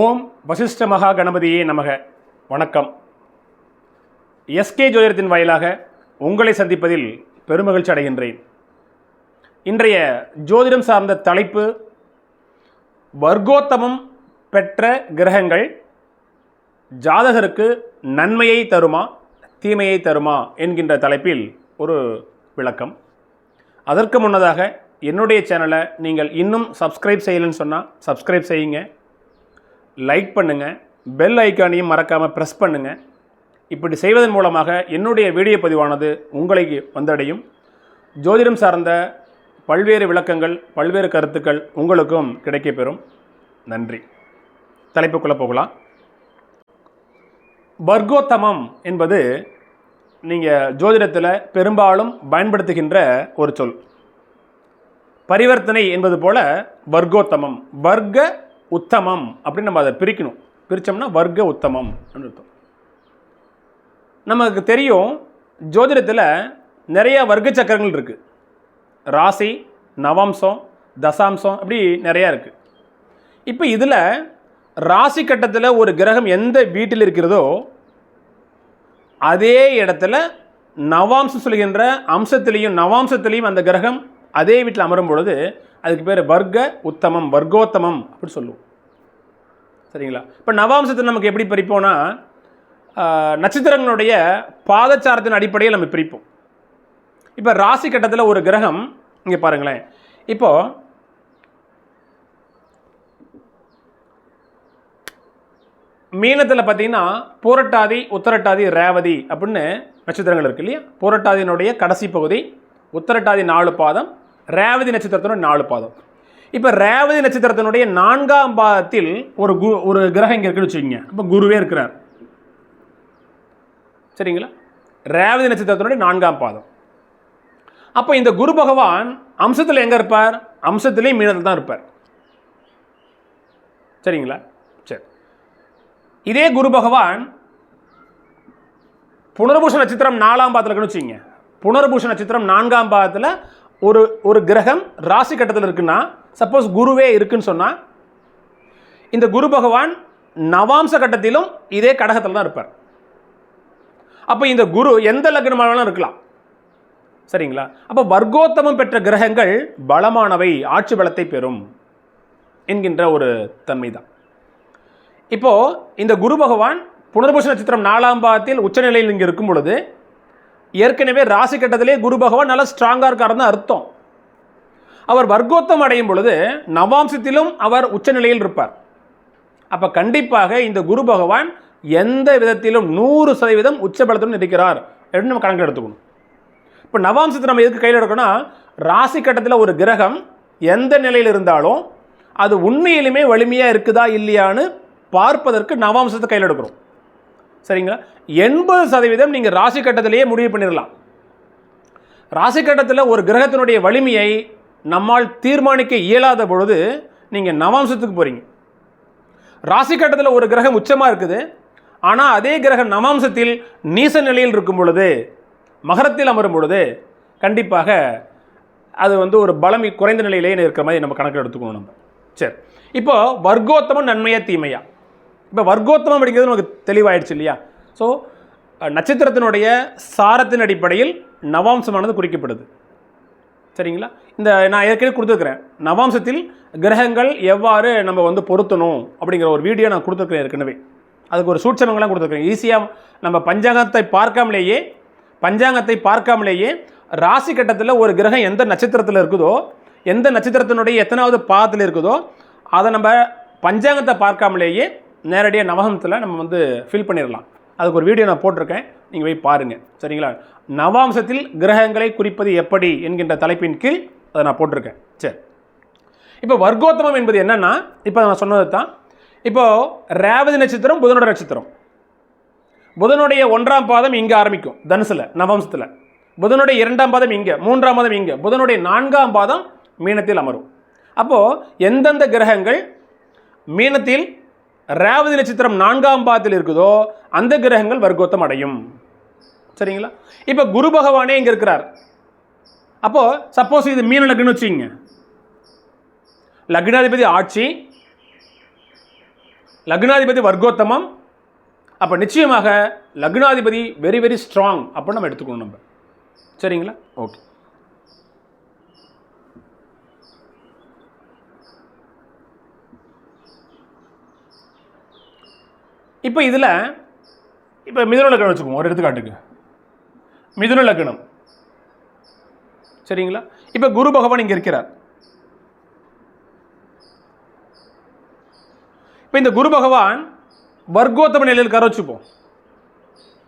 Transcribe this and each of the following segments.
ஓம் வசிஷ்ட மகா கணபதியே நமக. வணக்கம். எஸ்கே ஜோதிடத்தின் வாயிலாக உங்களை சந்திப்பதில் பெருமகிழ்ச்சி அடைகின்றேன். இன்றைய ஜோதிடம் சார்ந்த தலைப்பு வர்க்கோத்தமம் பெற்ற கிரகங்கள் ஜாதகருக்கு நன்மையை தருமா தீமையை தருமா என்கின்ற தலைப்பில் ஒரு விளக்கம். அதற்கு முன்னதாக என்னுடைய சேனலை நீங்கள் இன்னும் சப்ஸ்கிரைப் செய்யலைன்னு சொன்னால் சப்ஸ்கிரைப் செய்யுங்க. லைக் பண்ணுங்கள் பெல் ஐக்கானையும் மறக்காமல் ப்ரெஸ் பண்ணுங்கள் இப்படி செய்வதன் மூலமாக என்னுடைய வீடியோ பதிவானது உங்களை வந்தடையும். ஜோதிடம் சார்ந்த பல்வேறு விளக்கங்கள் பல்வேறு கருத்துக்கள் உங்களுக்கும் கிடைக்கப்பெறும். நன்றி. தலைப்புக்குள்ளே போகலாம். வர்க்கோத்தமம் என்பது நீங்கள் ஜோதிடத்தில் பெரும்பாலும் பயன்படுத்துகின்ற ஒரு சொல். பரிவர்த்தனை என்பது போல வர்க்கோத்தமம். வர்க்க உத்தமம் அப்படின்னு நம்ம அதை பிரிக்கணும். பிரித்தோம்னா வர்க்க உத்தமம் அர்த்தம். நமக்கு தெரியும் ஜோதிடத்தில் நிறைய வர்க்க சக்கரங்கள் இருக்குது ராசி நவம்சம் தசாம்சம் அப்படி நிறையா இருக்குது இப்போ இதில் ராசி கட்டத்தில் ஒரு கிரகம் எந்த வீட்டில் இருக்கிறதோ அதே இடத்துல நவாம்சம் சொல்கின்ற அம்சத்திலையும் நவாம்சத்திலையும் அந்த கிரகம் அதே வீட்டில் அமரும் பொழுது அதுக்கு பேர் வர்க்க உத்தமம் வர்க்கோத்தமம் அப்படின்னு சொல்லுவோம். சரிங்களா? இப்போ நவாம்சத்தை நமக்கு எப்படி பிரிப்போம்னா நட்சத்திரங்களுடைய பாதச்சாரத்தின் அடிப்படையில் நம்ம பிரிப்போம். இப்போ ராசி கட்டத்தில் ஒரு கிரகம் இங்கே பாருங்களேன். இப்போ மீனத்தில் பார்த்தீங்கன்னா பூரட்டாதி உத்தரட்டாதி ரேவதி அப்படின்னு நட்சத்திரங்கள் இருக்கு இல்லையா? பூரட்டாதியினுடைய கடைசி பகுதி உத்தரட்டாதி நாலு பாதம் ரேவதி நட்சத்திரத்தினுடைய நாலு பாதம். இப்போ ரேவதி நட்சத்திரத்தினுடைய நான்காம் பாதத்தில் ஒரு கு ஒரு கிரகம் இங்கே இருக்குன்னு வச்சுக்கோங்க. அப்போ குருவே இருக்கிறார். சரிங்களா? ரேவதி நட்சத்திரத்தினுடைய நான்காம் பாதம். அப்போ இந்த குரு பகவான் அம்சத்தில் எங்கே இருப்பார்? அம்சத்திலே மீனத்தில் தான் இருப்பார். சரிங்களா? சரி. இதே குரு பகவான் புனர்பூஷ நட்சத்திரம் நாலாம் பாதத்தில் இருக்குன்னு வச்சுங்க புனர்பூஷ நட்சத்திரம் நான்காம் பாதத்தில் ஒரு ஒரு கிரகம் ராசி கட்டத்தில் இருக்குன்னா சப்போஸ் குருவே இருக்குன்னு சொன்னால் இந்த குரு பகவான் நவாம்ச கட்டத்திலும் இதே கடகத்தில் தான் இருப்பார். அப்போ இந்த குரு எந்த லக்னமானாலும் இருக்கலாம். சரிங்களா? அப்போ வர்க்கோத்தமம் பெற்ற கிரகங்கள் பலமானவை ஆட்சி பலத்தை பெறும் என்கின்ற ஒரு தன்மை தான் இப்போது இந்த குரு பகவான் புனர்பூஷ நட்சத்திரம் நாலாம் பாகத்தில் உச்சநிலையில் இங்கே இருக்கும் பொழுது ஏற்கனவே ராசி கட்டத்திலே குரு பகவான் நல்லா ஸ்ட்ராங்காக இருக்காருன்னு அர்த்தம். அவர் வர்க்கோத்தம் அடையும் பொழுது நவாம்சத்திலும் அவர் உச்சநிலையில் இருப்பார். அப்போ கண்டிப்பாக இந்த குரு பகவான் எந்த விதத்திலும் நூறு சதவீதம் உச்சபலத்துடன் இருக்கிறார் அப்படின்னு நம்ம கணக்கு எடுத்துக்கணும். இப்போ நவாம்சத்தை நம்ம எதுக்கு கையில் எடுக்கணும்னா ராசி கட்டத்தில் ஒரு கிரகம் எந்த நிலையில் இருந்தாலும் அது உண்மையிலுமே வலிமையாக இருக்குதா இல்லையான்னு பார்ப்பதற்கு நவாம்சத்தை கையில் எடுக்கிறோம். சரிங்களா? எண்பது சதவீதம் நீங்கள் ராசி கட்டத்திலேயே முடிவு பண்ணிடலாம் ராசி கட்டத்தில் ஒரு கிரகத்தினுடைய வலிமையை நம்மால் தீர்மானிக்க இயலாத பொழுது நீங்கள் நவாம்சத்துக்கு போகிறீங்க ராசி கட்டத்தில் ஒரு கிரகம் உச்சமாக இருக்குது. ஆனால் அதே கிரகம் நவாம்சத்தில் நீச நிலையில் இருக்கும் பொழுது மகரத்தில் அமரும் பொழுது கண்டிப்பாக அது வந்து ஒரு பலம் குறைந்த நிலையிலேயே இருக்கிற மாதிரி நம்ம கணக்கில் எடுத்துக்கணும் நம்ம. சரி. இப்போ வர்க்கோத்தமம் நன்மையா தீமையா? இப்போ வர்க்கோத்தமம் அப்படிங்கிறது நமக்கு தெளிவாயிடுச்சு இல்லையா? ஸோ நட்சத்திரத்தினுடைய சாரத்தின் அடிப்படையில் நவாம்சமானது குறிக்கப்படுது. சரிங்களா? இந்த நான் ஏற்கனவே கொடுத்துருக்குறேன். நவாம்சத்தில் கிரகங்கள் எவ்வாறு நம்ம வந்து பொருத்தணும் அப்படிங்கிற ஒரு வீடியோ நான் கொடுத்துருக்குறேன் ஏற்கனவே. அதுக்கு ஒரு சூட்சமங்களாம் கொடுத்துருக்குறேன். ஈஸியாக நம்ம பஞ்சாங்கத்தை பார்க்காமலேயே பஞ்சாங்கத்தை பார்க்காமலேயே ராசி கட்டத்தில் ஒரு கிரகம் எந்த நட்சத்திரத்தில் இருக்குதோ எந்த நட்சத்திரத்தினுடைய எத்தனாவது பாதத்தில் இருக்குதோ அதை நம்ம பஞ்சாங்கத்தை பார்க்காமலேயே நேரடியாக நவகத்தில் நம்ம வந்து ஃபில் பண்ணிடலாம் அதுக்கு ஒரு வீடியோ நான் போட்டிருக்கேன். நீங்கள் போய் பாருங்கள் சரிங்களா? நவாம்சத்தில் கிரகங்களை குறிப்பது எப்படி என்கின்ற தலைப்பின் கீழ் அதை நான் போட்டிருக்கேன். சரி இப்போ வர்க்கோத்தமம் என்பது என்னென்னா இப்போ நான் சொன்னது தான் இப்போது ரேவதி நட்சத்திரம் புதனோட நட்சத்திரம். புதனுடைய ஒன்றாம் பாதம் இங்கே ஆரம்பிக்கும் தனுசில் நவம்சத்தில். புதனுடைய இரண்டாம் பாதம் இங்கே மூன்றாம் பாதம் இங்கே. புதனுடைய நான்காம் பாதம் மீனத்தில் அமரும். அப்போது எந்தெந்த கிரகங்கள் மீனத்தில் ரேவதி நட்சத்திரம் நான்காம் பாதத்தில் இருக்குதோ அந்த கிரகங்கள் வர்க்கோத்தம் அடையும். சரிங்களா? இப்போ குரு பகவானே இங்கே இருக்கிறார். அப்போது சப்போஸ் இது மீன லக்னம் வச்சுங்க லக்னாதிபதி ஆட்சி லக்னாதிபதி வர்க்கோத்தமம் அப்போ நிச்சயமாக லக்னாதிபதி வெரி வெரி ஸ்ட்ராங் அப்படின்னு நம்ம எடுத்துக்கணும் நம்ம. சரிங்களா? ஓகே இப்போ இதில் இப்போ மிதுன லக்கணம் வச்சுக்குவோம் ஒரு எடுத்துக்காட்டுக்கு. மிதுன லக்னம் சரிங்களா? இப்போ குரு பகவான் இங்கே இருக்கிறார். இப்போ இந்த குரு பகவான் வர்க்கோத்தம நிலையில் இருக்கார வச்சுப்போம்.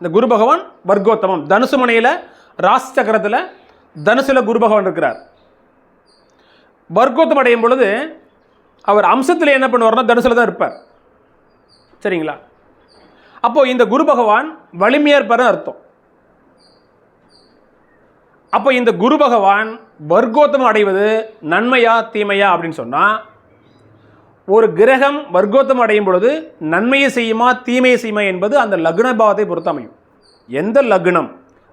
இந்த குரு பகவான் வர்க்கோத்தமம். தனுசு மனையில் ராசி சக்கரத்தில் தனுசில் குரு பகவான் இருக்கிறார். வர்க்கோத்தம் அடையும் பொழுது அவர் அம்சத்தில் என்ன பண்ணுவார்னா தனுசில் தான் இருப்பார். சரிங்களா? அப்போ இந்த குரு பகவான் வலிமையா அர்த்தம். அப்போ இந்த குரு பகவான் வர்க்கோத்தமம் அடைவது நன்மையா தீமையா அப்படின்னு சொன்னா ஒரு கிரகம் வர்க்கோத்தம் அடையும் பொழுது நன்மையை செய்யுமா தீமையை செய்யுமா என்பது அந்த லக்ன பாவத்தை பொறுத்து அமையும். எந்த லக்னம்?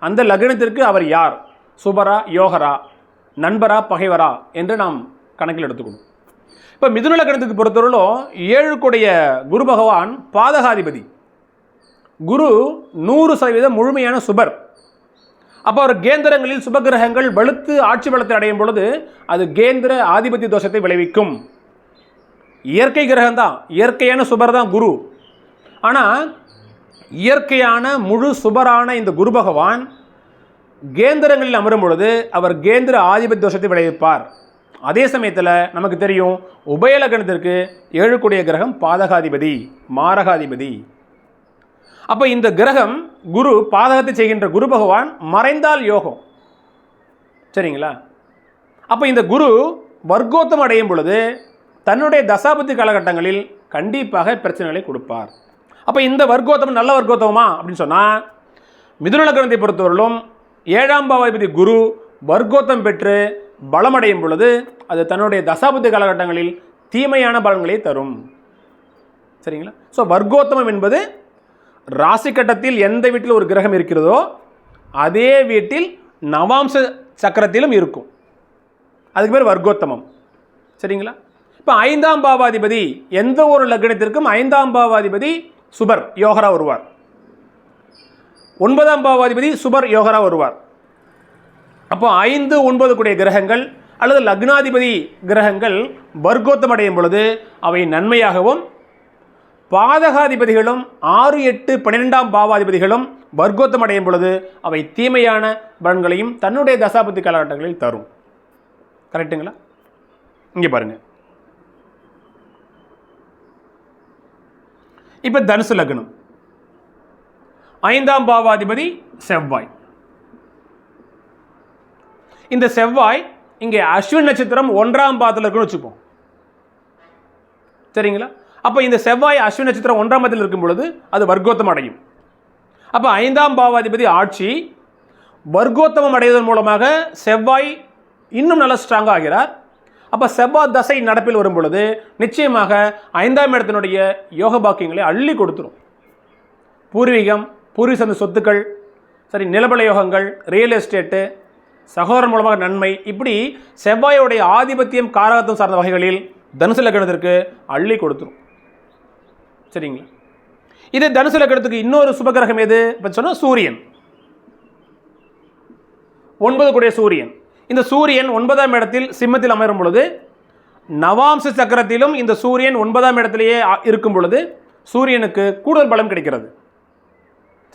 அந்த லக்னத்திற்கு அவர் யார்? சுபரா யோகரா நண்பரா பகைவரா என்று நாம் கணக்கில் எடுத்துக்கணும். இப்போ மிதுன லக்னத்துக்கு பொறுத்தவரையிலும் ஏழுக்குடைய குரு பகவான் பாதகாதிபதி. குரு நூறு சதவீதம் முழுமையான சுபர். அப்போ அவர் கேந்திரங்களில் சுபகிரகங்கள் வலுத்து ஆட்சி பலத்தை அடையும் பொழுது அது கேந்திர ஆதிபத்திய தோஷத்தை விளைவிக்கும். இயற்கை கிரகம் தான். இயற்கையான சுபர் தான் குரு. ஆனால் இயற்கையான முழு சுபரான இந்த குரு பகவான் கேந்திரங்களில் அமரும் பொழுது அவர் கேந்திர ஆதிபத்திய தோஷத்தை விளைவிப்பார். அதே சமயத்தில் நமக்கு தெரியும் உபயலகணத்திற்கு ஏழுக்குடைய கிரகம் பாதகாதிபதி மாரகாதிபதி. அப்போ இந்த கிரகம் குரு பாதகத்தை செய்கின்ற குரு பகவான் மறைந்தால் யோகம். சரிங்களா? அப்போ இந்த குரு வர்க்கோத்தம் அடையும் பொழுது தன்னுடைய தசாபதி காலகட்டங்களில் கண்டிப்பாக பிரச்சனைகளை கொடுப்பார். அப்போ இந்த வர்க்கோத்தமம் நல்ல வர்க்கோத்தமமா? அப்படின்னு சொன்னால் மிதுன லக்னத்தை பொறுத்தவரையிலும் ஏழாம் பாவாதிபதி குரு வர்க்கோத்தம் பெற்று பலமடையும் பொழுது அது தன்னுடைய தசாபத்தி காலகட்டங்களில் தீமையான பலன்களை தரும். சரிங்களா? ஸோ வர்க்கோத்தமம் என்பது ராசி கட்டத்தில் எந்த வீட்டில் ஒரு கிரகம் இருக்கிறதோ அதே வீட்டில் நவாம்ச சக்கரத்திலும் இருக்கும். அதுக்கு பேர் வர்க்கோத்தமம். சரிங்களா? இப்போ ஐந்தாம் பாவாதிபதி எந்த ஒரு லக்னத்திற்கும் ஐந்தாம் பாவாதிபதி சுபர் யோகரா வருவார். ஒன்பதாம் பாவாதிபதி சுபர் யோகரா வருவார். அப்போ ஐந்து ஒன்பது கூடிய கிரகங்கள் அல்லது லக்னாதிபதி கிரகங்கள் வர்க்கோத்தம் அடையும் பொழுது அவை நன்மையாகவும் பாதகாதிபதிகளும் ஆறு எட்டு பன்னிரெண்டாம் பாவாதிபதிகளும் வர்க்கோத்தம் அடையும் பொழுது அவை தீமையான பலன்களையும் தன்னுடைய தசாபதி காலகட்டங்களில் தரும். கரெக்டுங்களா? இங்கே பாருங்க. இப்போ தனுசு லக்னம். ஐந்தாம் பாவாதிபதி செவ்வாய். இந்த செவ்வாய் இங்கே அஸ்வின் நட்சத்திரம் ஒன்றாம் பாதத்தில் இருக்குன்னு வச்சுப்போம். சரிங்களா? அப்போ இந்த செவ்வாய் அஸ்வின் நட்சத்திரம் ஒன்றாம் இடத்தில் இருக்கும் பொழுது அது வர்க்கோத்தம் அடையும். அப்போ ஐந்தாம் பாவாதிபதி ஆட்சி வர்க்கோத்தமம் அடைவதன் மூலமாக செவ்வாய் இன்னும் நல்லா ஸ்ட்ராங்காக ஆகிறார். அப்போ செவ்வாய் தசை நடப்பில் வரும் பொழுது நிச்சயமாக ஐந்தாம் இடத்தினுடைய யோக பாக்கியங்களை அள்ளி கொடுத்துரும். பூர்வீகம் பூர்வீக சந்த சொத்துக்கள் சரி நிலபல யோகங்கள் ரியல் எஸ்டேட்டு சகோதரன் மூலமாக நன்மை இப்படி செவ்வாயோடைய ஆதிபத்தியம் காரகத்துவம் சார்ந்த வகைகளில் தனுசு லக்னத்திற்கு அள்ளி கொடுத்துரும். சரிங்களா? இது தனுசு லக்கணத்துக்கு இன்னொரு சுபகிரகம் எது? இப்போ சொன்னால் சூரியன். ஒன்பது கூடிய சூரியன். இந்த சூரியன் ஒன்பதாம் இடத்தில் சிம்மத்தில் அமரும் பொழுது நவாம்ச சக்கரத்திலும் இந்த சூரியன் ஒன்பதாம் இடத்திலேயே இருக்கும் பொழுது சூரியனுக்கு கூடுதல் பலம் கிடைக்கிறது.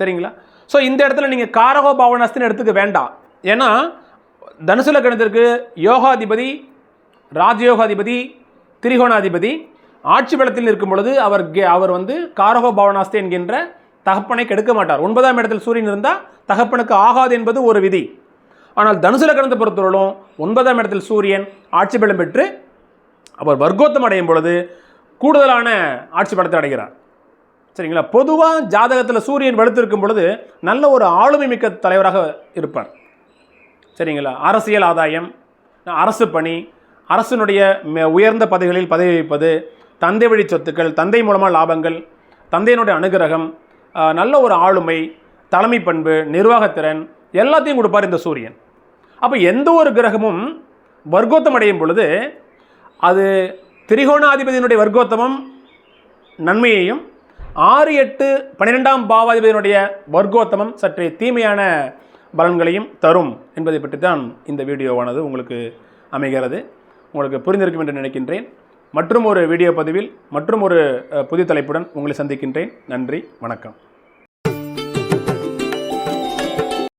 சரிங்களா? ஸோ இந்த இடத்துல நீங்கள் காரகோ பாவனாஸ்தின்னு எடுத்துக்க வேண்டாம். ஏன்னா தனுசு லக்னத்திற்கு யோகாதிபதி ராஜயோகாதிபதி திரிகோணாதிபதி ஆட்சி பலத்தில் இருக்கும் பொழுது அவர் கே- அவர் வந்து காரகோ பாவனாஸ்தி என்கின்ற தகப்பனை கெடுக்க மாட்டார். ஒன்பதாம் இடத்தில் சூரியன் இருந்தால் தகப்பனுக்கு ஆகாது என்பது ஒரு விதி. ஆனால் தனுசு லக்னத்தை பொறுத்தவரையிலும் ஒன்பதாம் இடத்தில் சூரியன் ஆட்சி பலம் பெற்று அவர் வர்க்கோத்தம் அடையும் பொழுது கூடுதலான ஆட்சி பலத்தை அடைகிறார். சரிங்களா? பொதுவாக ஜாதகத்தில் சூரியன் வலுத்திருக்கும் பொழுது நல்ல ஒரு ஆளுமை மிக்க தலைவராக இருப்பார். சரிங்களா? அரசியல் ஆதாயம் அரசு பணி அரசினுடைய உயர்ந்த பதவிகளில் பதவி வைப்பது தந்தை வழி சொத்துக்கள் தந்தை மூலமாக லாபங்கள் தந்தையினுடைய அனுகிரகம் நல்ல ஒரு ஆளுமை தலைமை பண்பு நிர்வாகத்திறன் எல்லாத்தையும் கொடுப்பார் இந்த சூரியன். அப்போ எந்த ஒரு கிரகமும் வர்க்கோத்தம் அடையும் பொழுது அது திரிகோணாதிபதியினுடைய வர்க்கோத்தமும் நன்மையையும் ஆறு எட்டு பன்னிரெண்டாம் பாவாதிபதியினுடைய வர்க்கோத்தமம் சற்றே தீமையான பலன்களையும் தரும் என்பதை பற்றி தான் இந்த வீடியோவானது உங்களுக்கு அமைகிறது. உங்களுக்கு புரிந்திருக்கும் என்று நினைக்கின்றேன். மற்றும் ஒரு வீடியோ பதிவில் மற்றும் ஒரு புதிய தலைப்புடன் உங்களை சந்திக்கின்றேன். நன்றி வணக்கம்.